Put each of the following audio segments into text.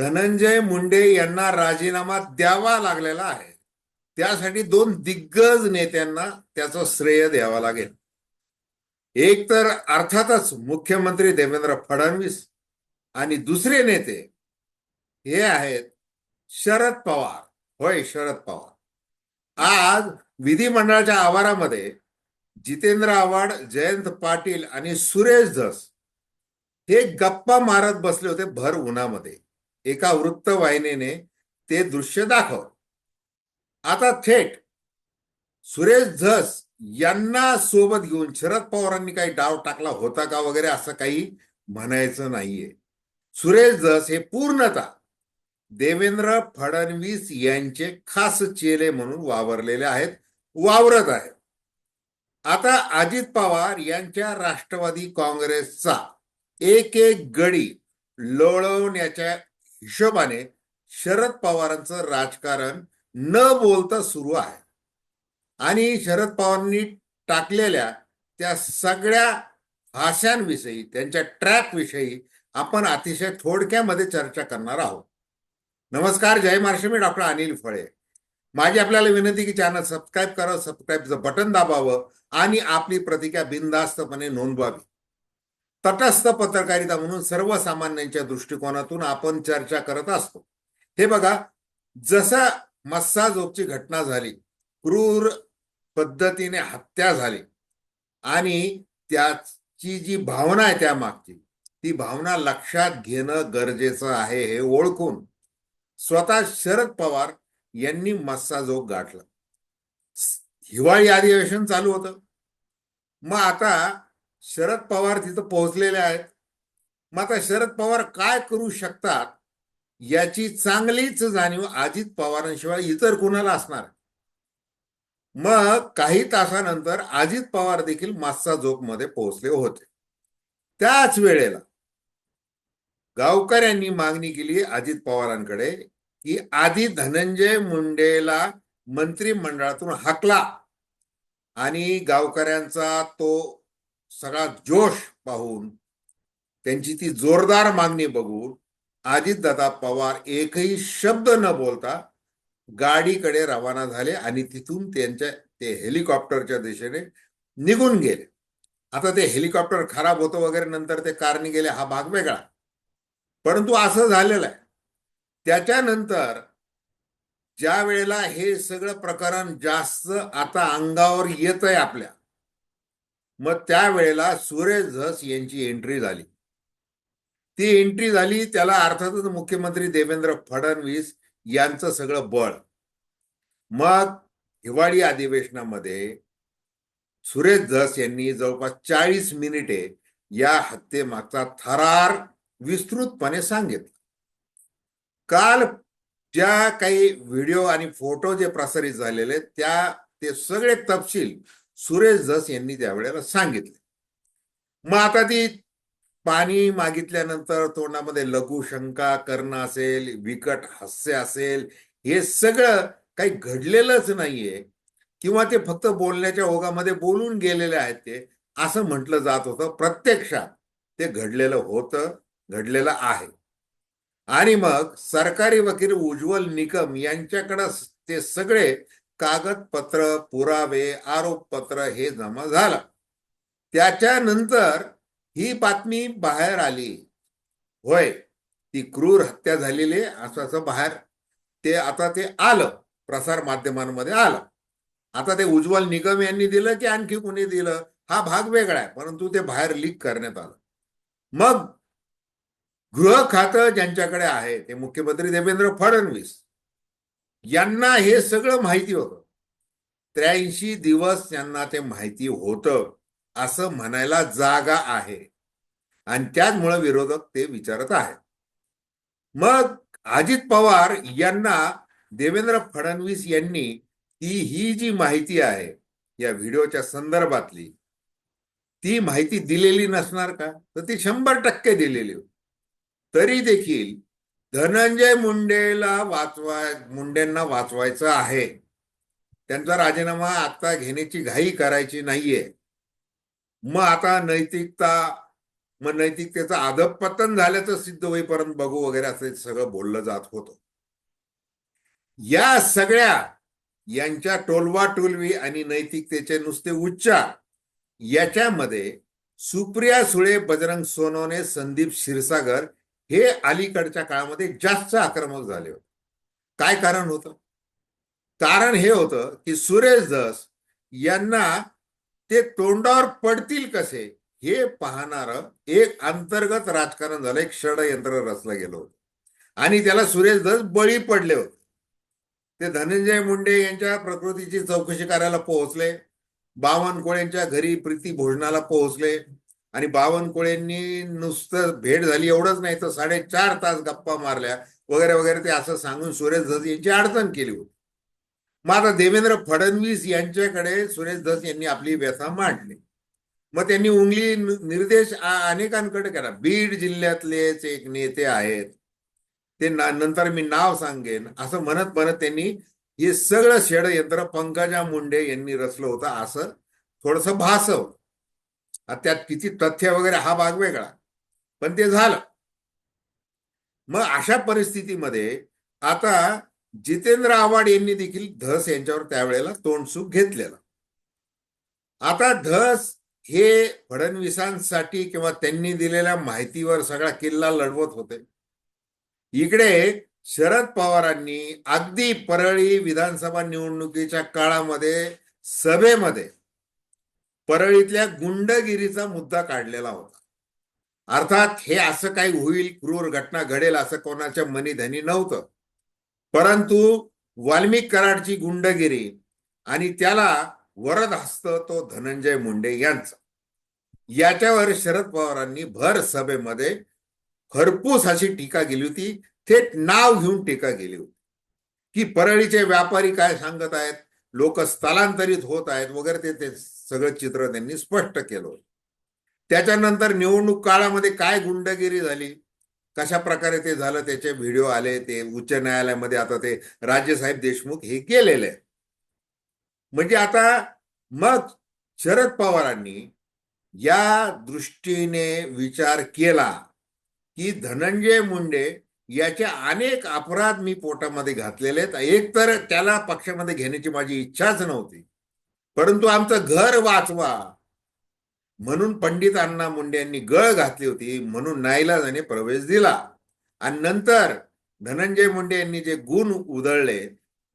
धनंजय मुंडे यांना राजीनामा द्यावा लागलेला आहे. त्यासाठी दोन दिग्गज नेत्यांना त्याचं श्रेय द्यावा लागेल. एक तर अर्थातच मुख्यमंत्री देवेंद्र फडणवीस आणि दुसरे नेते हे आहेत शरद पवार. होय शरद पवार. आज विधिमंडळाच्या आवारामध्ये जितेंद्र आव्हाड जयंत पाटील आणि सुरेश धस हे गप्पा मारत बसले होते भर उन्हामध्ये. एका वृत्तवाहिनीने ते दृश्य दाखव आता थेट सुरेश धस यांना सोबत घेऊन शरद पवारांनी काही डाव टाकला होता का वगैरे असं काही म्हणायचं नाहीये. सुरेश धस हे पूर्णतः देवेंद्र फडणवीस यांचे खास चेले म्हणून वावरलेले आहेत वावरत आहेत. आता अजित पवार यांच्या राष्ट्रवादी काँग्रेसचा एक एक गडी लोळवण्याच्या हिशोबाने शरद पवारांचं राजकारण न बोलता सुरू आहे. आणि शरद पवारांनी टाकलेल्या त्या सगळ्या भाषांविषयी त्यांच्या ट्रॅप विषयी आपण अतिशय थोडक्यामध्ये चर्चा करणार आहोत. नमस्कार जय महाराष्ट्र मी डॉक्टर अनिल फळे. माझी आपल्याला विनंती की चॅनल सबस्क्राईब करा सबस्क्राईबचं बटन दाबावं आणि आपली प्रतिक्रिया बिनधास्तपणे नोंदवावी. तटस्थ पत्रकारिता म्हणून सर्वसामान्यांच्या दृष्टिकोनातून आपण चर्चा करत असतो. हे बघा जसा मस्साजोगची घटना झाली क्रूर पद्धतीने हत्या झाली आणि त्याची जी भावना आहे त्या मागची ती भावना लक्षात घेणं गरजेचं आहे हे ओळखून स्वतः शरद पवार यांनी मस्साजोग गाठला. हिवाळी अधिवेशन चालू होतं. मग आता शरद पवार तिथं पोहोचलेले आहेत. मग आता शरद पवार काय करू शकतात? याची चांगलीच जाणीव अजित पवारांशिवाय इतर कुणाला असणार? मग काही तासानंतर अजित पवार देखील मास्सा मध्ये पोहोचले होते. त्याच वेळेला गावकऱ्यांनी मागणी केली अजित पवारांकडे की आधी धनंजय मुंडेला मंत्रिमंडळातून हाकला. आणि गावकऱ्यांचा तो सगळा जोश पाहून त्यांची ती जोरदार मागणी बघून अजितदादा पवार एकही शब्द न बोलता गाडीकडे रवाना झाले आणि तिथून त्यांच्या ते हेलिकॉप्टरच्या दिशेने निघून गेले. आता ते हेलिकॉप्टर खराब होतं वगैरे नंतर ते कारने गेले हा भाग वेगळा. परंतु असं झालेलं आहे. त्याच्यानंतर ज्या वेळेला हे सगळं प्रकरण जास्त आता अंगावर येत आहे आपल्या मग त्यावेळेला सुरेश धस यांची एंट्री झाली. ती एंट्री झाली त्याला अर्थातच मुख्यमंत्री देवेंद्र फडणवीस यांचं सगळं बळ. मग हिवाळी अधिवेशनामध्ये सुरेश धस यांनी जवळपास चाळीस मिनिटे या हत्येमागचा थरार विस्तृतपणे सांगितलं. काल ज्या काही व्हिडिओ आणि फोटो जे प्रसारित झालेले त्या ते सगळे तपशील सुरेश जस यांनी त्यावेळेला सांगितले. मग आता ती पाणी मागितल्यानंतर तोंडामध्ये लघुशंका करणं असेल विकट हास्य असेल हे सगळं काही घडलेलंच नाहीये. किंवा ते फक्त बोलण्याच्या ओघामध्ये बोलून गेलेले आहेत ते. असं म्हटलं जात होतं. प्रत्यक्षात ते घडलेलं होतं घडलेलं आहे. आणि मग सरकारी वकील उज्ज्वल निकम यांच्याकडं ते सगळे कागदपत्र पुरावे आरोपपत्र हे जमा झालं. त्याच्यानंतर ही बातमी बाहेर आली. होय ती क्रूर हत्या झालेली असं असं बाहेर ते आता ते आलं प्रसार माध्यमांमध्ये आलं. आता ते उज्ज्वल निगम यांनी दिलं की आणखी कुणी दिलं? हा भाग वेगळा आहे परंतु ते बाहेर लीक करण्यात आलं. मग गृह खातं ज्यांच्याकडे आहे ते मुख्यमंत्री देवेंद्र फडणवीस यांना हे सगळं माहिती होतं. त्र्याऐंशी दिवस त्यांना ते माहिती होतं असं म्हणायला जागा आहे. आणि त्याचमुळे विरोधक ते विचारत आहेत. मग अजित पवार यांना देवेंद्र फडणवीस यांनी ती ही जी माहिती आहे या व्हिडिओच्या संदर्भातली ती माहिती दिलेली नसणार का? तर ती शंभर टक्के दिलेली तरी देखील धनंजय मुंडेला वाचवाय मुंडेंना वाचवायचं आहे. त्यांचा राजीनामा आता घेण्याची घाई करायची नाहीये. मग आता नैतिकता मग नैतिकतेचं पतन झाल्याचं सिद्ध होईपर्यंत बघू वगैरे असं सगळं बोललं जात होतं. या सगळ्या यांच्या टोलवा टोलवी आणि नैतिकतेचे नुसते उच्चार याच्यामध्ये सुप्रिया सुळे बजरंग सोनवणे संदीप क्षीरसागर हे अलीकडच्या काळामध्ये जास्त आक्रमक झाले होते. काय कारण होतं? कारण हे होतं की सुरेश धस यांना ते तोंडावर पडतील कसे हे पाहणार एक अंतर्गत राजकारण झालं. एक षडयंत्र रचलं गेलं होतं. आणि त्याला सुरेश धस बळी पडले होते. ते धनंजय मुंडे यांच्या प्रकृतीची चौकशी करायला पोहोचले. बावनकुळेंच्या घरी प्रीती भोजनाला पोहोचले. आणि बावनकुळेंनी नुसतं भेट झाली एवढंच नाही तर साडेचार तास गप्पा मारल्या. वगैरे वगैरे ते असं सांगून सुरेश धस यांची अडचण केली होती. मग आता देवेंद्र फडणवीस यांच्याकडे सुरेश धस यांनी आपली व्यथा मांडली. मग त्यांनी उंगली निर्देश अनेकांकडे करा बीड जिल्ह्यातलेच एक नेते आहेत. ते ना- नंतर मी नाव सांगेन. असं म्हणत म्हणत त्यांनी हे सगळं षडयंत्र पंकजा मुंडे यांनी रचलं होतं. असं थोडस भासव त्यात किती तथ्य वगैरे हा भाग वेगळा. पण ते झालं. मग अशा परिस्थितीमध्ये आता जितेंद्र आव्हाड यांनी देखील धस यांच्यावर त्यावेळेला तोंडसूक घेतलेला. आता धस हे फडणवीसांसाठी किंवा त्यांनी दिलेल्या माहितीवर सगळा किल्ला लढवत होते. इकडे शरद पवारांनी अगदी परळी विधानसभा निवडणुकीच्या काळामध्ये सभेमध्ये परळीतल्या गुंडगिरीचा मुद्दा काढलेला होता. अर्थात हे असं काही होईल क्रूर घटना घडेल असं कोणाच्या मनी धनी नव्हतं. परंतु वाल्मिक कराडची गुंडगिरी आणि त्याला वरद हस्त तो धनंजय मुंडे यांचा. याच्यावर शरद पवारांनी भर सभेमध्ये खरपूस अशी टीका केली होती. थेट नाव घेऊन टीका केली होती. की परळीचे व्यापारी काय सांगत आहेत? लोक स्थलांतरित होत आहेत वगैरे ते ते सगळं चित्र त्यांनी स्पष्ट केलं त्याच्यानंतर निवडणूक काळामध्ये काय गुंडगिरी झाली? कशा प्रकारे ते झालं त्याचे व्हिडिओ आले ते उच्च न्यायालयामध्ये आता ते राजेसाहेब देशमुख हे गेलेले आहेत. म्हणजे आता मग शरद पवारांनी या दृष्टीने विचार केला की धनंजय मुंडे याचे अनेक अपराध मी पोटामध्ये घातलेले आहेत एक तर त्याला पक्षामध्ये घेण्याची माझी इच्छाच नव्हती परंतु आमचं घर वाचवा म्हणून पंडित अण्णा मुंडे यांनी गळ घातली होती म्हणून नाईलाजाने प्रवेश दिला आणि नंतर धनंजय मुंडे यांनी जे गुण उधळले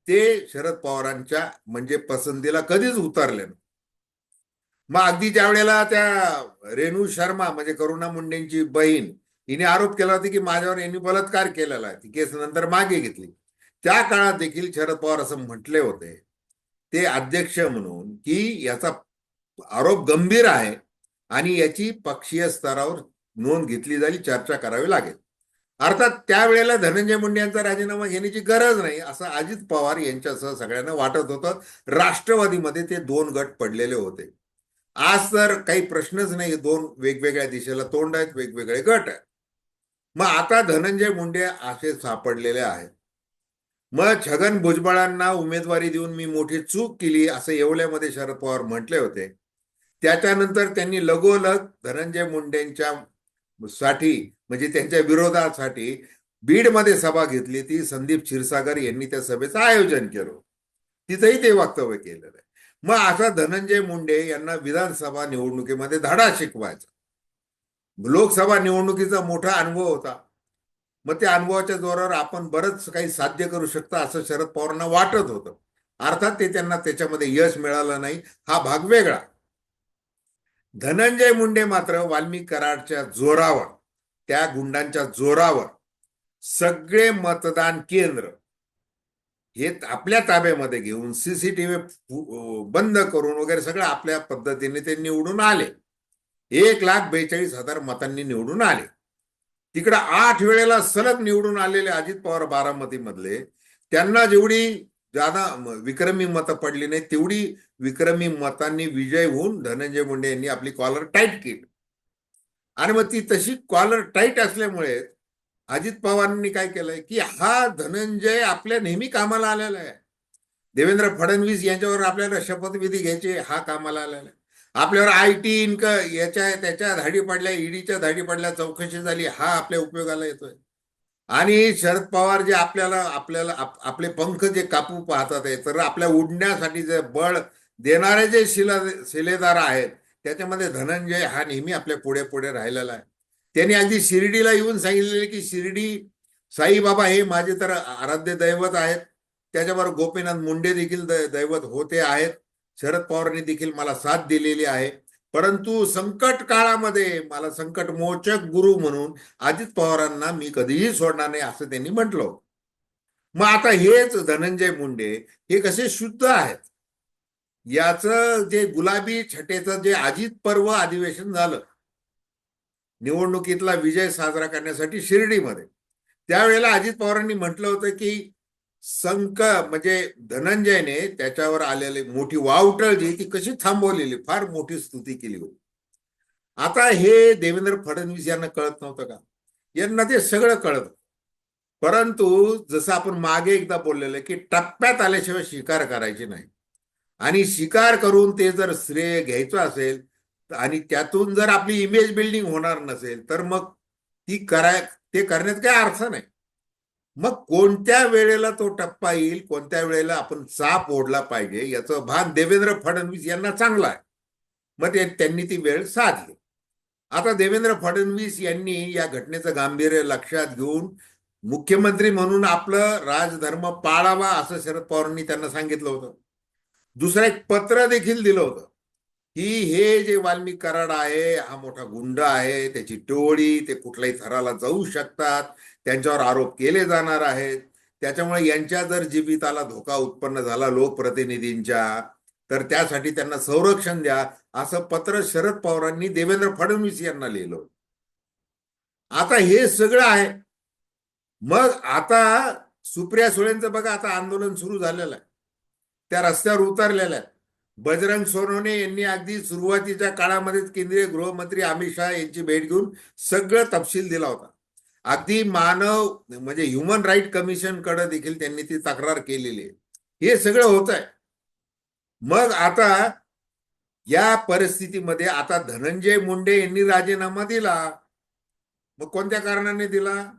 ते शरद पवारांच्या म्हणजे पसंतीला कधीच उतरले नाही. मग अगदी ज्या वेळेला त्या रेणू शर्मा म्हणजे करुणा मुंडेंची बहीण हिने आरोप केला होता की माझ्यावर यांनी बलात्कार केलेला आहे ती केस नंतर मागे घेतली त्या काळात देखील शरद पवार असं म्हटले होते ते अध्यक्ष म्हणून की याचा आरोप गंभीर आहे आणि याची पक्षीय स्तरावर नोंद घेतली जाईल चर्चा करावी लागेल. अर्थात त्यावेळेला धनंजय मुंडे यांचा राजीनामा घेण्याची गरज नाही असं अजित पवार यांच्यासह सगळ्यांना वाटत होतं. राष्ट्रवादीमध्ये ते दोन गट पडलेले होते. आज तर काही प्रश्नच नाही दोन वेगवेगळ्या दिशेला तोंड आहेत वेगवेगळे गट आहेत. मग आता धनंजय मुंडे असे सापडलेले आहेत. मग छगन भुजबळांना उमेदवारी देऊन मी मोठी चूक केली असं येवल्यामध्ये शरद पवार म्हटले होते. त्याच्यानंतर त्यांनी लगोलग धनंजय मुंडेंच्या साठी म्हणजे त्यांच्या विरोधासाठी बीडमध्ये सभा घेतली ती संदीप क्षीरसागर यांनी त्या सभेचं आयोजन केलं. तिथंही ते वक्तव्य केलेलं आहे. मग असा धनंजय मुंडे यांना विधानसभा निवडणुकीमध्ये धडा शिकवायचा. लोकसभा निवडणुकीचा मोठा अनुभव होता. मग त्या अनुभवाच्या जोरावर आपण बरंच काही साध्य करू शकता असं शरद पवारांना वाटत होतं. अर्थात ते त्यांना त्याच्यामध्ये यश मिळालं नाही. हा भाग वेगळा. धनंजय मुंडे मात्र वाल्मिक कराडच्या जोरावर त्या गुंडांच्या जोरावर सगळे मतदान केंद्र हे आपल्या ताब्यामध्ये घेऊन सीसीटीव्ही बंद करून वगैरे सगळं आपल्या पद्धतीने ते निवडून आले. एक लाख बेचाळीस हजार मतांनी निवडून आले. तिकडं आठ वेळेला सलग निवडून आलेले अजित पवार बारामतीमधले त्यांना जेवढी जादा विक्रमी मतं पडली नाही तेवढी विक्रमी मतांनी विजय होऊन धनंजय मुंडे यांनी आपली कॉलर टाईट केली. आणि मग ती तशी कॉलर टाईट असल्यामुळे अजित पवारांनी काय केलंय की हा धनंजय आपल्या नेहमी कामाला आलेला आहे. देवेंद्र फडणवीस यांच्यावर आपल्याला शपथविधी घ्यायचे हा कामाला आलेला आहे. आपल्यावर आय टी इन्क याच्या त्याच्या धाडी पडल्या ईडीच्या धाडी पडल्या चौकशी झाली हा आपल्या उपयोगाला येतोय. आणि शरद पवार जे आपल्याला आपल्याला आप- आपले पंख जे कापू पाहतात आहे तर आपल्या उडण्यासाठी जे बळ देणारे जे शिला शिलेदार आहेत त्याच्यामध्ये धनंजय हा नेहमी आपल्या पुढे पुढे राहिलेला आहे. त्यांनी अगदी शिर्डीला येऊन सांगितलेले की शिर्डी साईबाबा हे माझे तर आराध्य दैवत आहेत. त्याच्याबरोबर गोपीनाथ मुंडे देखील दैवत होते आहेत. शरद पवारांनी देखील मला साथ दिलेली आहे. परंतु संकट काळामध्ये मला संकट मोचक गुरु म्हणून अजित पवारांना मी कधीही सोडणार नाही असं त्यांनी म्हटलं मग आता हेच धनंजय मुंडे हे कसे शुद्ध आहेत? याचं जे गुलाबी छटेचं जे अजित पर्व अधिवेशन झालं निवडणुकीतला विजय साजरा करण्यासाठी शिर्डीमध्ये त्यावेळेला अजित पवारांनी म्हटलं होतं की संक म्हणजे धनंजयने त्याच्यावर आलेली मोठी वावटळ जी ती कशी थांबवलेली? फार मोठी स्तुती केली होती. आता हे देवेंद्र फडणवीस यांना कळत नव्हतं का? यांना ते सगळं कळत परंतु जसं आपण मागे एकदा बोललेलं की टप्प्यात आल्याशिवाय शिकार करायची नाही. आणि शिकार करून ते जर श्रेय घ्यायचं असेल आणि त्यातून जर आपली इमेज बिल्डिंग होणार नसेल तर मग ती कराय ते करण्यात काही अर्थ नाही. मग कोणत्या वेळेला तो टप्पा येईल कोणत्या वेळेला आपण चाप ओढला पाहिजे याचं भान देवेंद्र फडणवीस यांना चांगलं आहे. मग ते त्यांनी ती वेळ साधली. आता देवेंद्र फडणवीस यांनी या घटनेचं गांभीर्य लक्षात घेऊन मुख्यमंत्री म्हणून आपलं राजधर्म पाळावा असं शरद पवारांनी त्यांना सांगितलं होतं. दुसरं एक पत्र देखील दिलं होतं. की हे जे वाल्मिक कराड आहे हा मोठा गुंड आहे त्याची टोळी ते कुठल्याही थराला जाऊ शकतात त्यांच्यावर आरोप केले जाणार आहेत. त्याच्यामुळे यांच्या जर जीविताला धोका उत्पन्न झाला लोकप्रतिनिधींच्या तर त्यासाठी त्यांना संरक्षण द्या असं पत्र शरद पवारांनी देवेंद्र फडणवीस यांना लिहिलं. आता हे सगळं आहे. मग आता सुप्रिया सुळेंचं बघा आता आंदोलन सुरू झालेलं आहे. त्या रस्त्यावर उतरलेल्या आहेत बजरंग सोनवणे यांनी अगदी सुरुवातीच्या काळामध्येच केंद्रीय गृहमंत्री अमित शहा यांची भेट घेऊन सगळं तपशील दिला होता. अगदी मानव म्हणजे ह्युमन राईट कमिशनकडे देखील त्यांनी ती तक्रार केलेली आहे. हे सगळं होत आहे. मग आता या परिस्थितीमध्ये आता धनंजय मुंडे यांनी राजीनामा दिला. मग कोणत्या कारणाने दिला?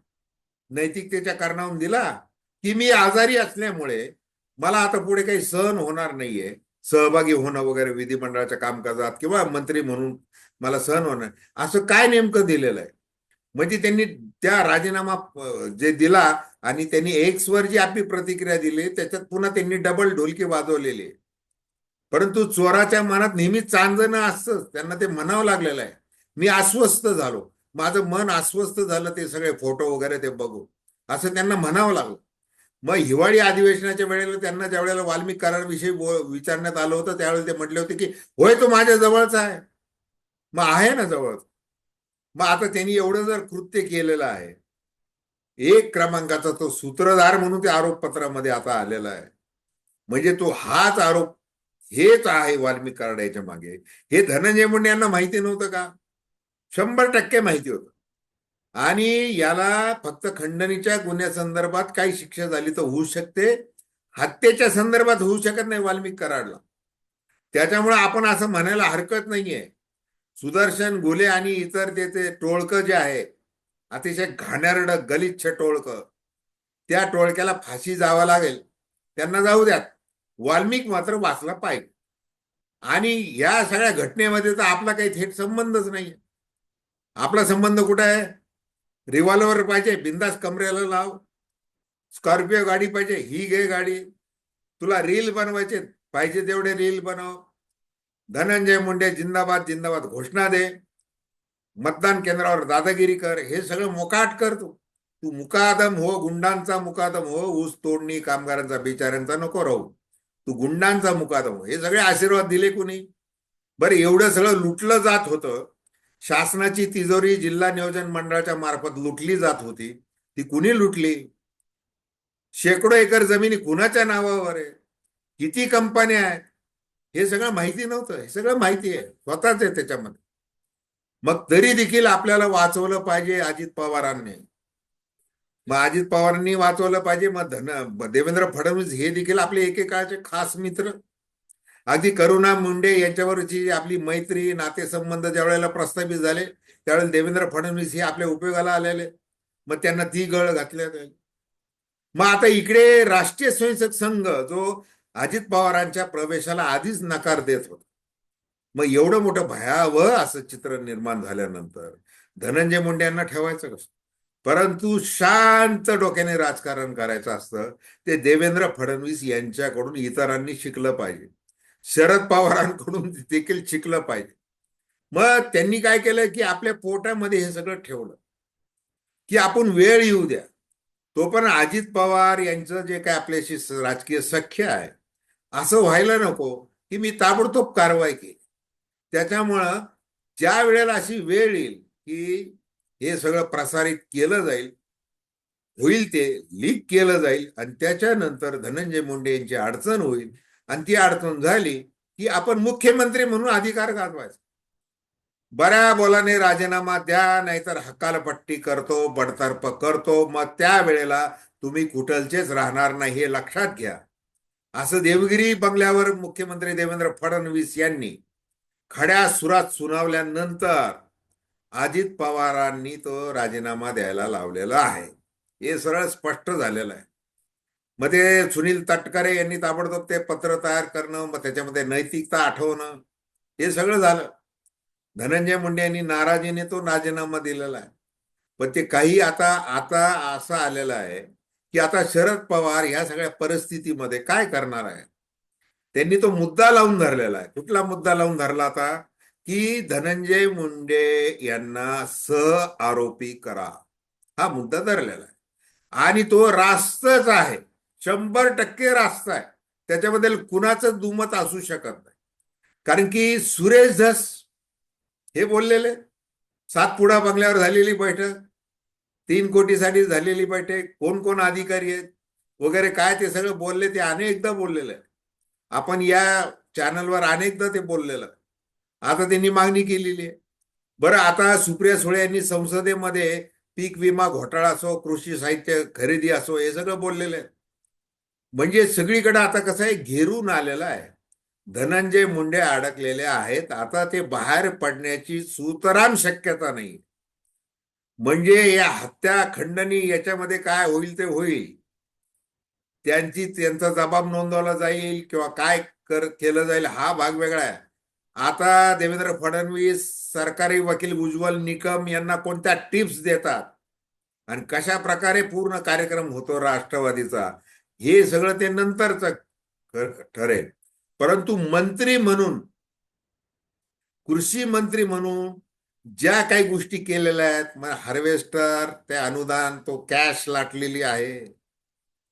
नैतिकतेच्या कारणावरून दिला? की मी आजारी असल्यामुळे मला आता पुढे काही सहन होणार नाहीये? सहभागी होणं वगैरे विधिमंडळाच्या कामकाजात किंवा मंत्री म्हणून मला सहन होणार असं काय नेमकं दिलेलं आहे? म्हणजे त्यांनी त्या राजीनामा जे दिला आणि त्यांनी एक्सवर जी आपली प्रतिक्रिया दिली त्याच्यात पुन्हा त्यांनी डबल ढोलकी वाजवलेली आहे. परंतु चोराच्या मनात नेहमी चांदणं असतं त्यांना ते म्हणावं लागलेलं आहे. मी अस्वस्थ झालो. माझं मन अस्वस्थ झालं ते सगळे फोटो वगैरे ते बघून. असं त्यांना म्हणावं लागलं. मग हिवाळी अधिवेशनाच्या वेळेला त्यांना ज्या वेळेला वाल्मिक कराराविषयी विचारण्यात आलं होतं त्यावेळेला ते म्हटले होते की होय तो माझ्या जवळचा आहे. मग आहे ना जवळ. मग आता त्यांनी एवढं जर कृत्य केलेलं आहे. एक क्रमांकाचा तो सूत्रधार म्हणून ते आरोपपत्रामध्ये आता आलेला आहे. म्हणजे तो हाच आरोप हेच आहे वाल्मिक कराड याच्या मागे. हे धनंजय मुंडे यांना माहिती नव्हतं का? शंभर टक्के माहिती होतं. आणि याला फक्त खंडणीच्या गुन्ह्यासंदर्भात काही शिक्षा झाली तर होऊ शकते. हत्येच्या संदर्भात होऊ शकत नाही वाल्मिक कराडला. त्याच्यामुळे आपण असं म्हणायला हरकत नाहीये. सुदर्शन घुले आणि इतर ते ते टोळकं जे आहे अतिशय घाणेरड गलिच्छ टोळकं त्या टोळक्याला फाशी जावं लागेल. त्यांना जाऊ द्यात. वाल्मिक मात्र वाचला पाहिजे. आणि या सगळ्या घटनेमध्ये तर आपला काही थेट संबंधच नाही आपला संबंध कुठं आहे? रिव्हॉल्वर पाहिजे बिंदास कमरेला लाव. स्कॉर्पिओ गाडी पाहिजे ही घे गाडी. तुला रील बनवायचे पाहिजे तेवढे रील बनव. धनंजय मुंडे जिंदाबाद जिंदाबाद घोषणा दे. मतदान केंद्रावर दादागिरी कर हे सगळं मोकाट कर तू. तू मुकादम हो गुंडांचा मुकादम हो ऊस तोडणी कामगारांचा बिचाऱ्यांचा नको राहू. तू गुंडांचा मुकादम हो हे सगळे आशीर्वाद दिले कुणी? बरं एवढं सगळं लुटलं जात होतं. शासनाची तिजोरी जिल्हा नियोजन मंडळाच्या मार्फत लुटली जात होती. ती कुणी लुटली? शेकडो एकर जमिनी कुणाच्या नावावर आहे? किती कंपन्या आहेत? हे सगळं माहिती नव्हतं. हे सगळं माहिती आहे. स्वतःच आहे त्याच्यामध्ये. मग तरी देखील आपल्याला वाचवलं पाहिजे अजित पवारांनी. मग अजित पवारांनी वाचवलं पाहिजे. मग धन देवेंद्र फडणवीस हे देखील आपले एकेकाळचे खास मित्र. अगदी करुणा मुंडे यांच्यावरची आपली मैत्री नातेसंबंध ज्या वेळेला प्रस्थापित झाले त्यावेळेला देवेंद्र फडणवीस हे आपल्या उपयोगाला आलेले. मग त्यांना ती गळ घातल्या मग आता इकडे राष्ट्रीय स्वयंसेवक संघ जो अजित पवारांच्या प्रवेशाला आधीच नकार देत होता. मग एवढं मोठं भयावह असं चित्र निर्माण झाल्यानंतर धनंजय मुंडे यांना ठेवायचं कसं? परंतु शांत डोक्याने राजकारण करायचं असतं ते देवेंद्र फडणवीस यांच्याकडून इतरांनी शिकलं पाहिजे. शरद पवारांकडून देखील शिकलं पाहिजे. मग त्यांनी काय केलं की आपल्या पोटामध्ये हे सगळं ठेवलं. की आपण वेळ येऊ द्या. तो पण अजित पवार यांचं जे काय आपल्याशी राजकीय सख्य आहे असं व्हायला नको की मी ताबडतोब कारवाई केली. त्याच्यामुळं ज्या वेळेला अशी वेळ येईल की हे सगळं प्रसारित केलं जाईल होईल ते लीक केलं जाईल आणि त्याच्यानंतर धनंजय मुंडे यांची अडचण होईल आणि ती अडचण झाली की आपण मुख्यमंत्री म्हणून अधिकार गाजवायचा. बऱ्या बोलाने राजीनामा द्या नाहीतर हकालपट्टी करतो बडतर्फ करतो. मग त्या वेळेला तुम्ही कुठलचेच राहणार नाही हे लक्षात घ्या. असं देवगिरी बंगल्यावर मुख्यमंत्री देवेंद्र फडणवीस यांनी खड्या सुरात सुनावल्यानंतर अजित पवारांनी तो राजीनामा द्यायला लावलेला आहे. हे सरळ स्पष्ट झालेलं आहे. मग ते सुनील तटकरे यांनी ताबडतोब ते पत्र तयार करणं मग त्याच्यामध्ये नैतिकता आठवणं हे सगळं झालं. धनंजय मुंडे यांनी नाराजीने तो राजीनामा दिलेला आहे. पण ते काही आता आता असं आलेलं आहे की आता शरद पवार ह्या सगळ्या परिस्थितीमध्ये काय करणार आहे? त्यांनी तो मुद्दा लावून धरलेला आहे. कुठला मुद्दा लावून धरला आता? की धनंजय मुंडे यांना सह आरोपी करा. हा मुद्दा धरलेला आहे. आणि तो रास्तच आहे. शंभर टक्के रास्त आहे. त्याच्याबद्दल कुणाचं दुमत असू शकत नाही. कारण की सुरेश धस हे बोललेले. सातपुडा बंगल्यावर झालेली बैठक. तीन कोटीसाठी झालेली बैठक. कोण कोण अधिकारी आहेत? वगैरे काय ते सगळं बोलले ते अनेकदा बोललेलं. आहे आपण या चॅनलवर अनेकदा ते बोललेलं. आता त्यांनी मागणी केलेली आहे. बरं आता सुप्रिया सुळे यांनी संसदेमध्ये पीक विमा घोटाळा असो कृषी साहित्य खरेदी असो हे सगळं बोललेलं. आहे म्हणजे सगळीकडे आता कसं आहे घेरून आलेला आहे. धनंजय मुंडे अडकलेले आहेत. आता ते बाहेर पडण्याची सुतराम शक्यता नाही. म्हणजे या हत्या खंडणी याच्यामध्ये काय होईल ते होईल. त्यांची त्यांचा जबाब नोंदवला जाईल किंवा काय कर केलं जाईल हा भाग वेगळा आहे. आता देवेंद्र फडणवीस सरकारी वकील उज्ज्वल निकम यांना कोणत्या टिप्स देतात? आणि कशा प्रकारे पूर्ण कार्यक्रम होतो राष्ट्रवादीचा? हे सगळं ते नंतरच ठरेल. परंतु मंत्री म्हणून कृषी मंत्री म्हणून ज्या काही गोष्टी केलेल्या आहेत मग हार्वेस्टर ते अनुदान तो कॅश लाटलेली आहे.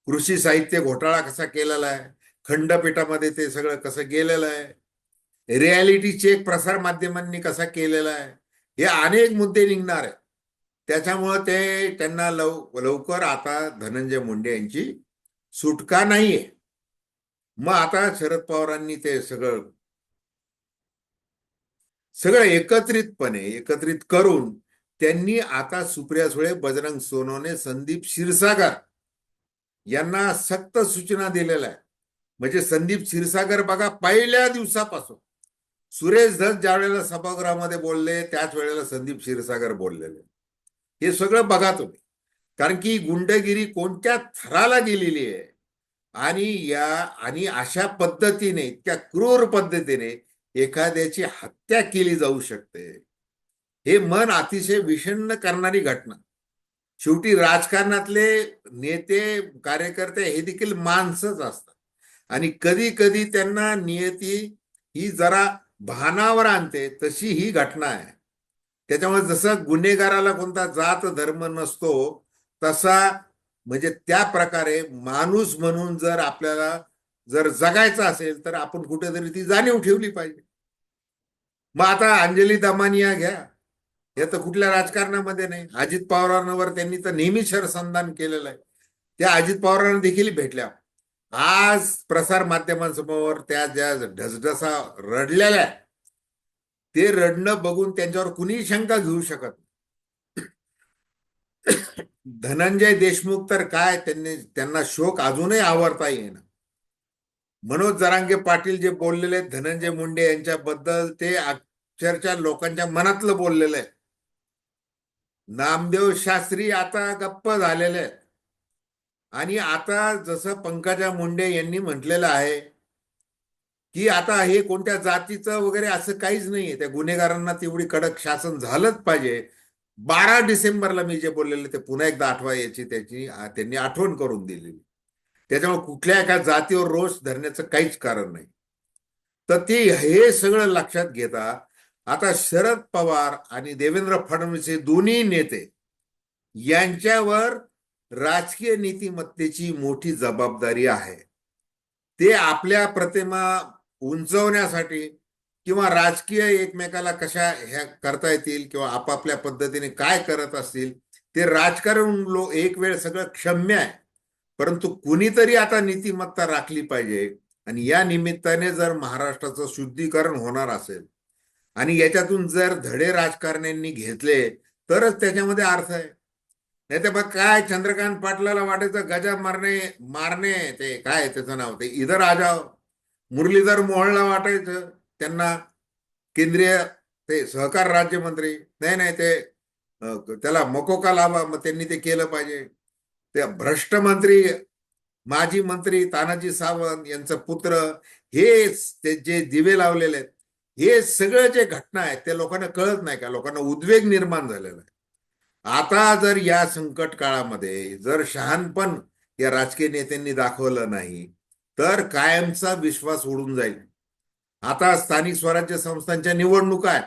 कृषी साहित्य घोटाळा कसा केलेला आहे? खंडपीठामध्ये ते सगळं कसं गेलेलं आहे? रियालिटी चेक प्रसार माध्यमांनी कसा केलेला आहे? हे अनेक मुद्दे निघणार आहेत. त्याच्यामुळं ते त्यांना लव लवकर आता धनंजय मुंडे यांची सुटका नाहीये. मग आता शरद पवारांनी ते सगळं सगळं एकत्रितपणे एकत्रित करून त्यांनी आता सुप्रिया सुळे बजरंग सोनवणे संदीप क्षीरसागर यांना सक्त सूचना दिलेल्या आहे म्हणजे संदीप क्षीरसागर बघा पहिल्या दिवसापासून. सुरेश धस ज्या वेळेला सभागृहामध्ये बोलले त्याच वेळेला संदीप क्षीरसागर बोललेले. हे सगळं बघा तुम्ही. कारण की गुंडगिरी कोणत्या थराला गेलेली आहे? आणि या आणि अशा पद्धतीने इतक्या क्रूर पद्धतीने एखाद्याची हत्या केली जाऊ शकते. हे मन अतिशय विषण्ण करणारी घटना. शेवटी राजकारणातले नेते कार्यकर्ते हे देखील माणसंच असतात. आणि कधी कधी त्यांना नियती ही जरा भानावर आणते तशी ही घटना आहे. त्याच्यामुळे जसं गुन्हेगाराला कोणता जात धर्म नसतो तसा म्हणजे त्या प्रकारे माणूस म्हणून जर आपल्याला जर जगायचं असेल तर आपण कुठेतरी ती जाणीव ठेवली पाहिजे. मग आता अंजली दमानिया घ्या. हे तर कुठल्या राजकारणामध्ये नाही. अजित पवारांवर त्यांनी तर नेहमी शरसंधान केलेलं आहे. त्या अजित पवारांना देखील भेटल्या. आज प्रसार माध्यमांसमोर त्या ज्या ढसढसा रडलेल्या ते रडणं बघून त्यांच्यावर कुणीही शंका घेऊ शकत धनंजय देशमुख तर काय त्यांनी त्यांना शोक अजूनही आवरता येईना. मनोज जरांगे पाटील जे बोललेले धनंजय मुंडे यांच्याबद्दल ते अक्षरशः लोकांच्या मनातलं बोललेलं आहे नामदेव शास्त्री आता गप्प झालेले आहेत. आणि आता जसं पंकजा मुंडे यांनी म्हटलेलं आहे की आता हे कोणत्या जातीचं वगैरे असं काहीच नाहीये. त्या गुन्हेगारांना तेवढी कडक शासन झालंच पाहिजे. बारा डिसेंबरला मी जे बोललेले ते पुन्हा एकदा आठवा याची त्याची त्यांनी आठवण करून दिलेली. त्याच्यामुळे कुठल्या एका जातीवर रोष धरण्याचं काहीच कारण नाही. तर ते हे सगळं लक्षात घेता आता शरद पवार आणि देवेंद्र फडणवीस हे दोन्ही नेते यांच्यावर राजकीय नीतिमत्तेची मोठी जबाबदारी आहे. ते आपल्या प्रतिमा उंचवण्यासाठी किंवा राजकीय एकमेकाला कशा ह्या करता येतील किंवा आपापल्या पद्धतीने काय करत असतील ते राजकारण लो एक वेळ सगळं क्षम्य आहे. परंतु कुणीतरी आता नीतिमत्ता राखली पाहिजे आणि या निमित्ताने जर महाराष्ट्राचं शुद्धीकरण होणार असेल आणि याच्यातून जर धडे राजकारण्यांनी घेतले तरच त्याच्यामध्ये अर्थ आहे. नाही तर मग काय चंद्रकांत पाटलाला वाटायचं गजा मारणे मारणे ते काय त्याचं नाव ते इधर आजाव मुरलीधर मोहळला वाटायचं. त्यांना केंद्रीय ते सहकार राज्यमंत्री नाही नाही ते त्याला मकोका लावा मग त्यांनी ते केलं पाहिजे. ते भ्रष्ट मंत्री माजी मंत्री तानाजी सावंत यांचं पुत्र हे ते जे दिवे लावलेले आहेत हे सगळं जे घटना आहेत ते लोकांना कळत नाही का? लोकांना उद्वेग निर्माण झालेला आहे. आता जर या संकट काळामध्ये जर शहाणपण या राजकीय नेत्यांनी दाखवलं नाही तर कायमचा विश्वास उडून जाईल. आता स्थानिक स्वराज्य संस्थांच्या निवडणुका आहेत.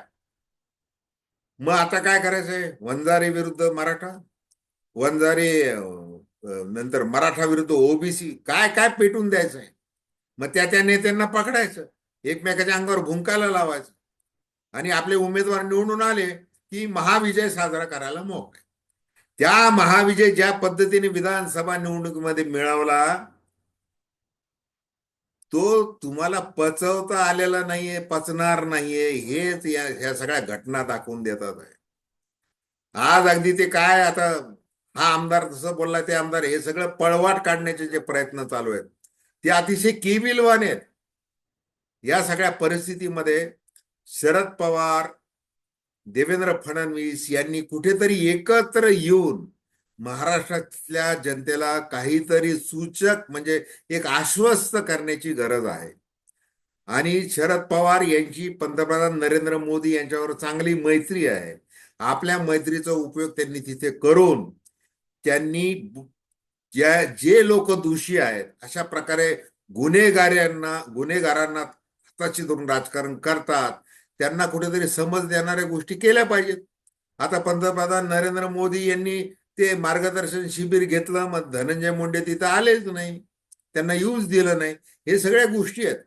मग आता काय करायचंय? वंजारी विरुद्ध मराठा? वंजारी नंतर मराठा विरुद्ध ओबीसी? काय काय पेटून द्यायचंय? मग त्या त्या नेत्यांना पकडायचं. एकमेकाच्या अंगावर भुंकायला लावायचं. आणि आपले उमेदवार निवडून आले की महाविजय साजरा करायला मोक त्या महाविजय ज्या पद्धतीने विधानसभा निवडणुकीमध्ये मिळवला तो तुम्हाला पचवता आलेला नाहीये पचणार नाहीये हेच या ह्या सगळ्या घटना दाखवून देतात आहे. आज अगदी ते काय आता हा आमदार जसं बोलला ते आमदार हे सगळं पळवाट काढण्याचे जे प्रयत्न चालू आहेत ते अतिशय किबिलवान आहेत. या सगळ्या परिस्थितीमध्ये शरद पवार देवेंद्र फडणवीस यांनी कुठेतरी एकत्र येऊन महाराष्ट्रातल्या जनतेला काहीतरी सूचक म्हणजे एक आश्वस्त करण्याची गरज आहे. आणि शरद पवार यांची पंतप्रधान नरेंद्र मोदी यांच्यावर चांगली मैत्री आहे. आपल्या मैत्रीचा उपयोग त्यांनी तिथे करून त्यांनी ज्या जे लोक दोषी आहेत अशा प्रकारे गुन्हेगारांना गुन्हेगारांना हाताशी धरून राजकारण करतात. त्यांना कुठेतरी समज देणाऱ्या गोष्टी केल्या पाहिजेत. आता पंतप्रधान नरेंद्र मोदी यांनी ते मार्गदर्शन शिबिर घेतलं मग धनंजय मुंडे तिथं आलेच नाही. त्यांना यूज दिलं नाही. हे सगळ्या गोष्टी आहेत.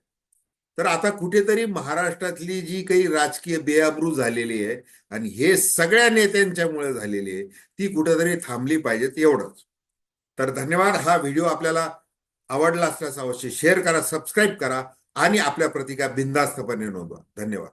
तर आता कुठेतरी महाराष्ट्रातली जी काही राजकीय बेआबरू झालेली आहे आणि हे सगळ्या नेत्यांच्यामुळे झालेली आहे ती कुठेतरी थांबली पाहिजेत एवढंच. तर धन्यवाद. हा व्हिडिओ आपल्याला आवडला असल्यास अवश्य शेअर करा सबस्क्राईब करा आणि आपल्या प्रतिका बिंदास्तपणे नोंदवा. धन्यवाद.